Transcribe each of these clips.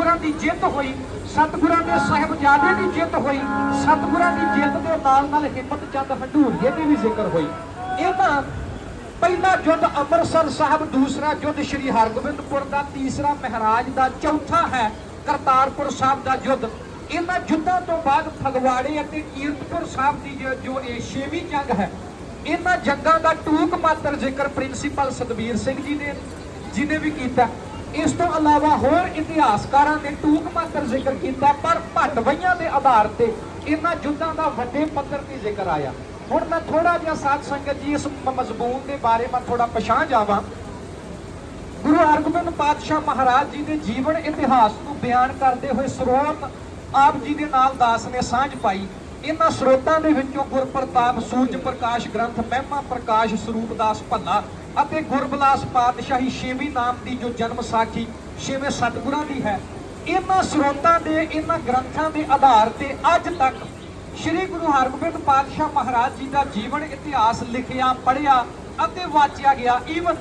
ਸਤਿਗੁਰਾਂ ਦੀ ਜਿੱਤ ਹੋਈ, ਸਤਿਗੁਰਾਂ ਦੇ ਸਾਹਿਬਜ਼ਾਦੇ ਦੀ ਜਿੱਤ ਹੋਈ, ਸਤਿਗੁਰਾਂ ਦੀ ਜਿੱਤ ਦੇ ਨਾਲ ਨਾਲ ਹਿੰਮਤ ਚੰਦ ਹੰਡੂਰੀਏ ਦੀ ਵੀ ਜ਼ਿਕਰ ਹੋਈ। ਇਹ ਤਾਂ ਪਹਿਲਾ ਯੁੱਧ ਅੰਮ੍ਰਿਤਸਰ ਸਾਹਿਬ, ਦੂਸਰਾ ਯੁੱਧ ਸ੍ਰੀ ਹਰਗੋਬਿੰਦਪੁਰ ਦਾ, ਤੀਸਰਾ ਮਹਾਰਾਜ ਦਾ, ਚੌਥਾ ਹੈ ਕਰਤਾਰਪੁਰ ਸਾਹਿਬ ਦਾ ਯੁੱਧ ਇਹਨਾਂ ਯੁੱਧਾਂ ਤੋਂ ਬਾਅਦ ਫਗਵਾੜੇ ਅਤੇ ਕੀਰਤਪੁਰ ਸਾਹਿਬ ਦੀ ਜੋ- ਇਹ ਛੇਵੀਂ ਜੰਗ ਹੈ, ਇਹਨਾਂ ਜੰਗਾਂ ਦਾ ਟੂਕ ਮਾਤਰ ਜ਼ਿਕਰ ਪ੍ਰਿੰਸੀਪਲ ਸਤਬੀਰ ਸਿੰਘ ਜੀ ਨੇ ਜਿਹਨੇ ਵੀ ਕੀਤਾ। ਇਸ ਤੋਂ ਇਲਾਵਾ ਹੋਰ ਇਤਿਹਾਸਕਾਰਾਂ ਨੇ ਟੂਕ ਮਾਤਰ ਜ਼ਿਕਰ ਕੀਤਾ, ਪਰ ਭੱਟਵਈਆਂ ਦੇ ਆਧਾਰ ਤੇ ਇਹਨਾਂ ਯੁੱਧਾਂ ਦਾ ਵੱਡੇ ਪੱਧਰ ਤੇ ਜ਼ਿਕਰ ਆਇਆ। ਹੁਣ ਮੈਂ ਥੋੜਾ ਜਿਹਾ ਸਾਧ ਸੰਗਤ ਜੀ ਇਸ ਮ- ਮਜ਼ਮੂਨ ਦੇ ਬਾਰੇ ਮੈਂ ਥੋੜਾ ਪਛਾਣ ਜਾਵਾਂ। ਗੁਰੂ ਹਰਗੋਬਿੰਦ ਪਾਤਸ਼ਾਹ ਮਹਾਰਾਜ ਜੀ ਦੇ ਜੀਵਨ ਇਤਿਹਾਸ ਨੂੰ ਬਿਆਨ ਕਰਦੇ ਹੋਏ ਸਰੋਤ ਆਪ ਜੀ ਦੇ ਨਾਲ ਦਾਸ ਨੇ ਸਾਂਝ ਪਾਈ। ਇਹਨਾਂ ਸਰੋਤਾਂ ਦੇ ਵਿੱਚੋਂ ਗੁਰਪ੍ਰਤਾਪ, ਸੂਰਜ ਪ੍ਰਕਾਸ਼ ਗ੍ਰੰਥ, ਮਹਿਮਾ ਪ੍ਰਕਾਸ਼, ਸਰੂਪ ਦਾਸ ਭੱਲਾ ਅਤੇ ਗੁਰਬਲਾਸ ਪਾਤਸ਼ਾਹੀ ਛੇਵੀਂ ਨਾਮ ਦੀ ਜੋ ਜਨਮ ਸਾਖੀ ਛੇਵੇਂ ਸਤਿਗੁਰਾਂ ਦੀ ਹੈ, ਇਹਨਾਂ ਸਰੋਤਾਂ ਦੇ, ਇਹਨਾਂ ਗ੍ਰੰਥਾਂ ਦੇ ਆਧਾਰ ਤੇ ਅੱਜ ਤੱਕ ਸ੍ਰੀ ਗੁਰੂ ਹਰਗੋਬਿੰਦ ਪਾਤਸ਼ਾਹ ਮਹਾਰਾਜ ਜੀ ਦਾ ਜੀਵਨ ਇਤਿਹਾਸ ਲਿਖਿਆ, ਪੜ੍ਹਿਆ ਅਤੇ ਵਾਚਿਆ ਗਿਆ। ਈਵਨ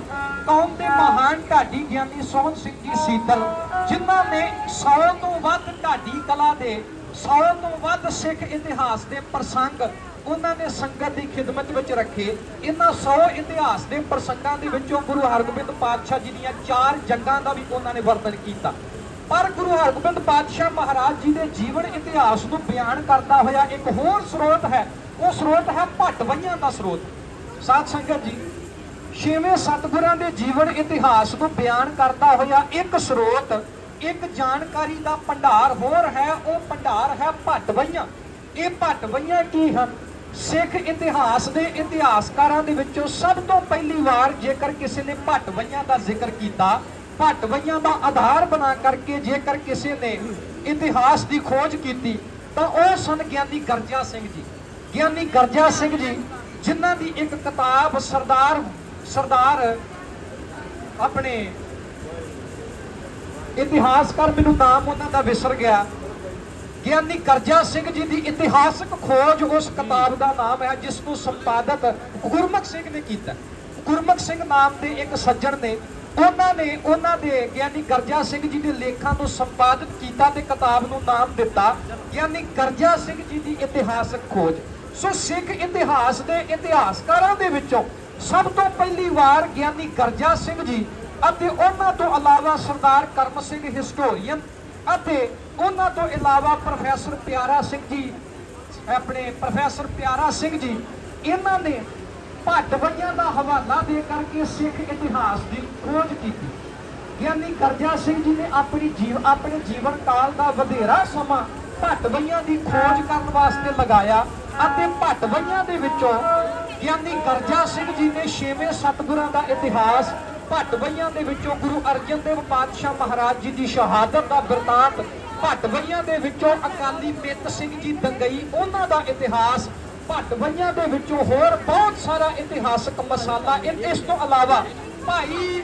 ਕੌਮ ਦੇ ਮਹਾਨ ਢਾਡੀ ਗਿਆਨੀ ਸੋਹਣ ਸਿੰਘ ਜੀ ਸੀਤਲ, ਜਿਨ੍ਹਾਂ ਨੇ 100 ਤੋਂ ਵੱਧ ਢਾਡੀ ਕਲਾ ਦੇ 100 ਤੋਂ ਵੱਧ ਸਿੱਖ ਇਤਿਹਾਸ ਦੇ ਪ੍ਰਸੰਗ ਉਹਨਾਂ ਨੇ ਸੰਗਤ ਦੀ ਖਿਦਮਤ ਵਿੱਚ ਰੱਖੇ। ਇਹਨਾਂ 100 ਇਤਿਹਾਸ ਦੇ ਪ੍ਰਸੰਗਾਂ ਦੇ ਵਿੱਚੋਂ ਗੁਰੂ ਹਰਗੋਬਿੰਦ ਪਾਤਸ਼ਾਹ ਜੀ ਦੀਆਂ ਚਾਰ ਜੰਗਾਂ ਦਾ ਵੀ ਉਹਨਾਂ ਨੇ ਵਰਣਨ ਕੀਤਾ। ਪਰ ਗੁਰੂ ਹਰਗੋਬਿੰਦ ਪਾਤਸ਼ਾਹ ਮਹਾਰਾਜ ਜੀ ਦੇ ਜੀਵਨ ਇਤਿਹਾਸ ਨੂੰ ਬਿਆਨ ਕਰਦਾ ਹੋਇਆ ਇੱਕ ਹੋਰ ਸਰੋਤ ਹੈ। ਉਹ ਸਰੋਤ ਹੈ ਭੱਟਵਈਆਂ ਦਾ ਸਰੋਤ। ਸਾਧ ਸੰਗਤ ਜੀ, ਛੇਵੇਂ ਸਤਿਗੁਰਾਂ ਦੇ ਜੀਵਨ ਇਤਿਹਾਸ ਨੂੰ ਬਿਆਨ ਕਰਦਾ ਹੋਇਆ ਇੱਕ ਸਰੋਤ ਇੱਕ ਜਾਣਕਾਰੀ ਦਾ ਭੰਡਾਰ ਹੋਰ ਹੈ, ਉਹ ਭੰਡਾਰ ਹੈ ਭੱਟਵਈਆਂ ਇਹ ਭੱਟਵਈਆਂ ਕੀ ਹਨ? ਸਿੱਖ ਇਤਿਹਾਸ ਦੇ ਇਤਿਹਾਸਕਾਰਾਂ ਦੇ ਵਿੱਚੋਂ ਸਭ ਤੋਂ ਪਹਿਲੀ ਵਾਰ ਜੇਕਰ ਕਿਸੇ ਨੇ ਭੱਟਵਈਆਂ ਦਾ ਜ਼ਿਕਰ ਕੀਤਾ ਭੱਟਵਈਆਂ ਦਾ ਆਧਾਰ ਬਣਾ ਕਰਕੇ ਜੇਕਰ ਕਿਸੇ ਨੇ ਇਤਿਹਾਸ ਦੀ ਖੋਜ ਕੀਤੀ, ਤਾਂ ਉਹ ਸਨ ਗਿਆਨੀ ਗਰਜਾ ਸਿੰਘ ਜੀ। ਗਿਆਨੀ ਗਰਜਾ ਸਿੰਘ ਜੀ, ਜਿਨ੍ਹਾਂ ਦੀ ਇੱਕ ਕਿਤਾਬ ਸਰਦਾਰ ਸਰਦਾਰ ਆਪਣੇ ਇਤਿਹਾਸਕਾਰ ਮੈਨੂੰ ਨਾਮ ਉਹਨਾਂ ਦਾ ਵਿਸਰ ਗਿਆ। ਗਿਆਨੀ ਕਰਜਾ ਸਿੰਘ ਜੀ ਦੀ ਇਤਿਹਾਸਕ ਖੋਜ ਉਸ ਕਿਤਾਬ ਦਾ ਨਾਮ ਹੈ, ਜਿਸ ਨੂੰ ਸੰਪਾਦਕ ਗੁਰਮੁਖ ਸਿੰਘ ਨੇ ਕੀਤਾ। ਗੁਰਮੁਖ ਸਿੰਘ ਨਾਮ ਦੇ ਇੱਕ ਸੱਜਣ ਨੇ, ਉਹਨਾਂ ਨੇ ਉਹਨਾਂ ਦੇ ਗਿਆਨੀ ਕਰਜਾ ਸਿੰਘ ਜੀ ਦੇ ਲੇਖਾਂ ਨੂੰ ਸੰਪਾਦਿਤ ਕੀਤਾ ਤੇ ਕਿਤਾਬ ਨੂੰ ਨਾਮ ਦਿੱਤਾ, ਗਿਆਨੀ ਗਰਜਾ ਸਿੰਘ ਜੀ ਦੀ ਇਤਿਹਾਸਕ ਖੋਜ। ਸੋ ਸਿੱਖ ਇਤਿਹਾਸ ਦੇ ਇਤਿਹਾਸਕਾਰਾਂ ਦੇ ਵਿੱਚੋਂ ਸਭ ਤੋਂ ਪਹਿਲੀ ਵਾਰ ਗਿਆਨੀ ਗਰਜਾ ਸਿੰਘ ਜੀ ਅਤੇ ਉਹਨਾਂ ਤੋਂ ਇਲਾਵਾ ਸਰਦਾਰ ਕਰਮ ਸਿੰਘ ਹਿਸਟੋਰੀਅਨ ਅਤੇ ਉਹਨਾਂ ਤੋਂ ਇਲਾਵਾ ਪ੍ਰੋਫੈਸਰ ਪਿਆਰਾ ਸਿੰਘ ਜੀ, ਆਪਣੇ ਪ੍ਰੋਫੈਸਰ ਪਿਆਰਾ ਸਿੰਘ ਜੀ, ਇਹਨਾਂ ਨੇ ਭੱਟਵਈਆਂ ਦਾ ਹਵਾਲਾ ਦੇ ਕਰਕੇ ਸਿੱਖ ਇਤਿਹਾਸ ਦੀ ਖੋਜ ਕੀਤੀ। ਗਿਆਨੀ ਕਰਜਾ ਸਿੰਘ ਜੀ ਨੇ ਆਪਣੀ ਜੀਵ, ਆਪਣੇ ਜੀਵਨ ਕਾਲ ਦਾ ਵਧੇਰਾ ਸਮਾਂ ਭੱਟਵਈਆਂ ਦੀ ਖੋਜ ਕਰਨ ਵਾਸਤੇ ਲਗਾਇਆ ਅਤੇ ਭੱਟਵਈਆਂ ਦੇ ਵਿੱਚੋਂ ਗਿਆਨੀ ਕਰਜਾ ਸਿੰਘ ਜੀ ਨੇ ਛੇਵੇਂ ਸਤਿਗੁਰਾਂ ਦਾ ਇਤਿਹਾਸ ਭੱਟ ਬਈਆਂ ਦੇ ਵਿੱਚੋਂ ਗੁਰੂ ਅਰਜਨ ਦੇਵ ਪਾਤਸ਼ਾਹ ਮਹਾਰਾਜ ਜੀ ਦੀ ਸ਼ਹਾਦਤ ਦਾ ਬਿਰਤਾਂਤ ਭੱਟਵਈਆਂ ਦੇ ਵਿੱਚੋਂ ਅਕਾਲੀ ਮਿੱਤ ਸਿੰਘ ਜੀ ਦੰਗਈ, ਉਹਨਾਂ ਦਾ ਇਤਿਹਾਸ, ਭੱਟ ਬਈਆਂ ਦੇ ਵਿੱਚੋਂ ਹੋਰ ਬਹੁਤ ਸਾਰਾ ਇਤਿਹਾਸਕ ਮਸਾਲਾ। ਇਸ ਤੋਂ ਇਲਾਵਾ ਭਾਈ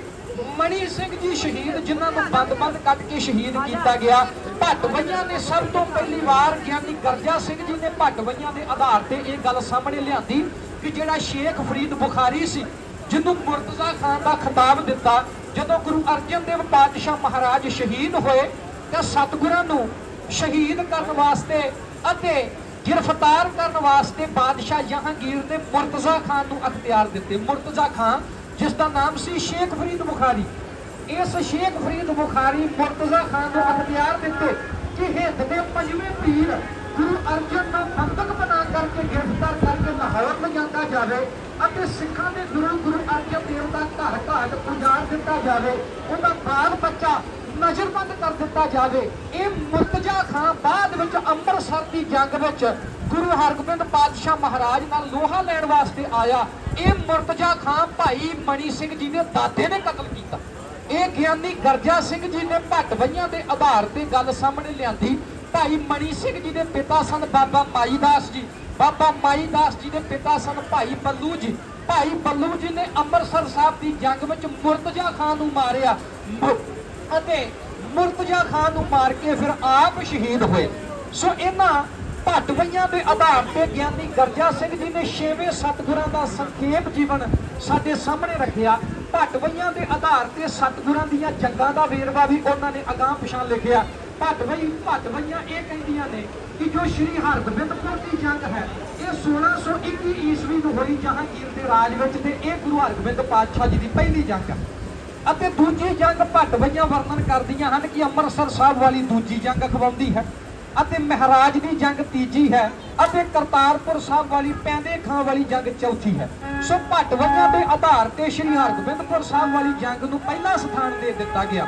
ਮਣੀ ਸਿੰਘ ਜੀ ਸ਼ਹੀਦ, ਜਿਨ੍ਹਾਂ ਨੂੰ ਬੰਦ-ਬੰਦ ਕੱਟ ਕੇ ਸ਼ਹੀਦ ਕੀਤਾ ਗਿਆ। ਭੱਟਵਈਆਂ ਨੇ ਸਭ ਤੋਂ ਪਹਿਲੀ ਵਾਰ ਗਿਆਨੀ ਗਰਜਾ ਸਿੰਘ ਜੀ ਨੇ ਭੱਟਵਈਆਂ ਦੇ ਆਧਾਰ ਤੇ ਇਹ ਗੱਲ ਸਾਹਮਣੇ ਲਿਆਂਦੀ ਕਿ ਜਿਹੜਾ ਸ਼ੇਖ ਫਰੀਦ ਬੁਖਾਰੀ ਸੀ ਜਿਹਨੂੰ ਮੁਰਤਜ਼ਾ ਖਾਨ ਦਾ ਖਿਤਾਬ ਦਿੱਤਾ, ਜਦੋਂ ਗੁਰੂ ਅਰਜਨ ਦੇਵ ਪਾਤਸ਼ਾਹ ਮਹਾਰਾਜ ਸ਼ਹੀਦ ਹੋਏ, ਤਾਂ ਸਤਿਗੁਰਾਂ ਨੂੰ ਸ਼ਹੀਦ ਕਰਨ ਵਾਸਤੇ ਅਤੇ ਗ੍ਰਿਫਤਾਰ ਕਰਨ ਵਾਸਤੇ ਬਾਦਸ਼ਾਹ ਜਹਾਂਗੀਰ ਨੇ ਮੁਰਤਜ਼ਾ ਖਾਨ ਨੂੰ ਅਖਤਿਆਰ ਦਿੱਤੇ। ਮੁਰਤਜ਼ਾ ਖਾਨ, ਜਿਸ ਦਾ ਨਾਮ ਸੀ ਸ਼ੇਖ ਫਰੀਦ ਬੁਖਾਰੀ। ਇਸ ਸ਼ੇਖ ਫਰੀਦ ਬੁਖਾਰੀ ਮੁਰਤਜ਼ਾ ਖਾਨ ਨੂੰ ਅਖਤਿਆਰ ਦਿੱਤੇ ਕਿ ਹਿੰਦ ਦੇ ਪੰਜਵੇਂ ਪੀਰ ਗੁਰੂ ਅਰਜਨ ਦਾ ਬੰਦਕ ਬਣਾ ਕਰਕੇ ਗ੍ਰਿਫਤਾਰ ਕਰਕੇ ਲਾਹੌਰ ਲਿਜਾਂਦਾ ਜਾਵੇ ਅਤੇ ਸਿੱਖਾਂ ਦੇ ਗੁਰੂ ਗੁਰੂ ਅਰਜਨ ਦੇਵ ਦਾ ਘਰ ਘਾਟ ਉਜਾੜ ਦਿੱਤਾ ਜਾਵੇ, ਉਹਦਾ ਬਾਲ ਬੱਚਾ ਨਜ਼ਰਬੰਦ ਕਰ ਦਿੱਤਾ ਜਾਵੇ। ਇਹ ਮੁਰਤਜ਼ਾ ਖਾਨ ਬਾਅਦ ਵਿੱਚ ਅੰਮ੍ਰਿਤਸਰ ਦੀ ਜੰਗ ਵਿੱਚ ਗੁਰੂ ਹਰਗੋਬਿੰਦ ਪਾਤਸ਼ਾਹ ਮਹਾਰਾਜ ਨਾਲ ਲੋਹਾ ਲੈਣ ਵਾਸਤੇ ਆਇਆ। ਇਹ ਮੁਰਤਜ਼ਾ ਖਾਂ ਭਾਈ ਮਣੀ ਸਿੰਘ ਜੀ ਦੇ ਦਾਦੇ ਨੇ ਕਤਲ ਕੀਤਾ। ਇਹ ਗਿਆਨੀ ਗਰਜਾ ਸਿੰਘ ਜੀ ਨੇ ਭੱਟਵਈਆਂ ਦੇ ਆਧਾਰ ਤੇ ਗੱਲ ਸਾਹਮਣੇ ਲਿਆਂਦੀ। ਭਾਈ ਮਣੀ ਸਿੰਘ ਜੀ ਦੇ ਪਿਤਾ ਸਨ ਬਾਬਾ ਮਾਈ ਦਾਸ ਜੀ। ਬਾਬਾ ਮਾਈ ਦਾਸ ਜੀ ਦੇ ਪਿਤਾ ਸਨ ਭਾਈ ਬੱਲੂ ਜੀ। ਭਾਈ ਬੱਲੂ ਜੀ ਨੇ ਅੰਮ੍ਰਿਤਸਰ ਸਾਹਿਬ ਦੀ ਜੰਗ ਵਿੱਚ ਮੁਰਤਜ਼ਾ ਖਾਨ ਨੂੰ ਮਾਰਿਆ। ਅਤੇ ਮੁਰਤਜ਼ਾ ਖਾਨ ਨੂੰ ਮਾਰ ਕੇ ਫਿਰ ਆਪ ਸ਼ਹੀਦ ਹੋਏ। ਸੋ ਇਹਨਾਂ ਭੱਟਵਈਆਂ ਦੇ ਆਧਾਰ ਤੇ ਗਿਆਨੀ ਗਰਜਾ ਸਿੰਘ ਜੀ ਨੇ ਛੇਵੇਂ ਸਤਿਗੁਰਾਂ ਦਾ ਸੰਖੇਪ ਜੀਵਨ ਸਾਡੇ ਸਾਹਮਣੇ ਰੱਖਿਆ। ਭੱਟਵਈਆਂ ਦੇ ਆਧਾਰ ਤੇ ਸਤਿਗੁਰਾਂ ਦੀਆਂ ਜੰਗਾਂ ਦਾ ਵੇਰਵਾ ਵੀ ਉਹਨਾਂ ਨੇ ਅਗਾਂਹ ਪਿਛਾਂ ਲਿਖਿਆ। ਭੱਟਵਈ ਭੱਟਵਈਆਂ ਇਹ ਕਹਿੰਦੀਆਂ ਨੇ ਕਿ ਜੋ ਸ਼੍ਰੀ ਹਰਗੋਬਿੰਦਪੁਰ ਦੀ ਜੰਗ ਹੈ, ਇਹ 1621 ਈਸਵੀ ਨੂੰ ਹੋਈ ਜਹਾਂਗੀਰ ਦੇ ਰਾਜ ਵਿੱਚ ਤੇ ਇਹ ਗੁਰੂ ਹਰਗੋਬਿੰਦ ਪਾਤਸ਼ਾਹ ਜੀ ਦੀ ਪਹਿਲੀ ਜੰਗ ਹੈ। ਅਤੇ ਦੂਜੀ ਜੰਗ ਭੱਟਵਈਆਂ ਵਰਣਨ ਕਰਦੀਆਂ ਹਨ ਕਿ ਅੰਮ੍ਰਿਤਸਰ ਸਾਹਿਬ ਵਾਲੀ ਦੂਜੀ ਜੰਗ ਅਖਵਾਉਂਦੀ ਹੈ ਅਤੇ ਮਹਾਰਾਜ ਦੀ ਜੰਗ ਤੀਜੀ ਹੈ ਅਤੇ ਕਰਤਾਰਪੁਰ ਸਾਹਿਬ ਵਾਲੀ ਪੈਂਦੇ ਖਾਂ ਵਾਲੀ ਜੰਗ ਚੌਥੀ ਹੈ। ਸੋ ਭੱਟਵਈਆਂ ਦੇ ਆਧਾਰ ਤੇ ਸ਼੍ਰੀ ਹਰਗੋਬਿੰਦਪੁਰ ਸਾਹਿਬ ਵਾਲੀ ਜੰਗ ਨੂੰ ਪਹਿਲਾ ਸਥਾਨ ਦੇ ਦਿੱਤਾ ਗਿਆ।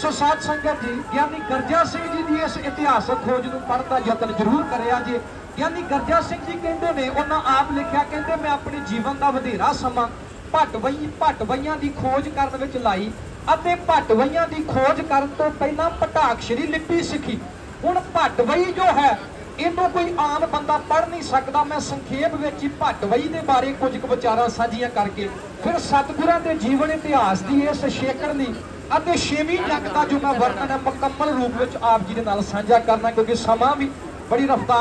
ਸੋ ਸਾਧ ਸੰਗਤ ਜੀ, ਗਿਆਨੀ ਗਰਜਾ ਸਿੰਘ ਜੀ ਦੀ ਇਸ ਇਤਿਹਾਸਕ ਖੋਜ ਨੂੰ ਪੜ੍ਹਨ ਦਾ ਯਤਨ ਜ਼ਰੂਰ ਕਰਿਆ ਜੇ। ਗਿਆਨੀ ਗਰਜਾ ਸਿੰਘ ਜੀ ਕਹਿੰਦੇ ਨੇ, ਉਹਨਾਂ ਆਪ ਲਿਖਿਆ, ਕਹਿੰਦੇ, ਮੈਂ ਆਪਣੇ ਜੀਵਨ ਦਾ ਵਧੇਰਾ ਸਮਾਂ ਭੱਟਵਈ ਭੱਟਵਈਆਂ ਦੀ ਖੋਜ ਕਰਨ ਵਿੱਚ ਲਾਈ ਅਤੇ ਭੱਟਵਈਆਂ ਦੀ ਖੋਜ ਕਰਨ ਤੋਂ ਪਹਿਲਾਂ ਪਟਾਕਸ਼ਰੀ ਲਿਪੀ ਸਿੱਖੀ। ਹੁਣ ਭੱਟਵਈ ਜੋ ਹੈ, ਇਹਨੂੰ ਕੋਈ ਆਮ ਬੰਦਾ ਪੜ੍ਹ ਨਹੀਂ ਸਕਦਾ। ਮੈਂ ਸੰਖੇਪ ਵਿੱਚ ਹੀ ਭੱਟਵਈ ਦੇ ਬਾਰੇ ਕੁਝ ਕੁ ਵਿਚਾਰਾਂ ਸਾਂਝੀਆਂ ਕਰਕੇ ਫਿਰ ਸਤਿਗੁਰਾਂ ਦੇ ਜੀਵਨ ਇਤਿਹਾਸ ਦੀ ਇਸ ਛੇਕੜ ਦੀ ਅਤੇ ਛੇਵੀਂ ਜੰਗ ਦਾ ਜੋ ਮੈਂ ਵਰਣਨ ਹੈ, ਮੁਕੰਮਲ ਰੂਪ ਵਿੱਚ ਆਪ ਜੀ ਦੇ ਨਾਲ ਸਾਂਝਾ ਕਰਨਾ, ਕਿਉਂਕਿ ਸਮਾਂ ਵੀ ਬੜੀ ਰਫਤਾਰ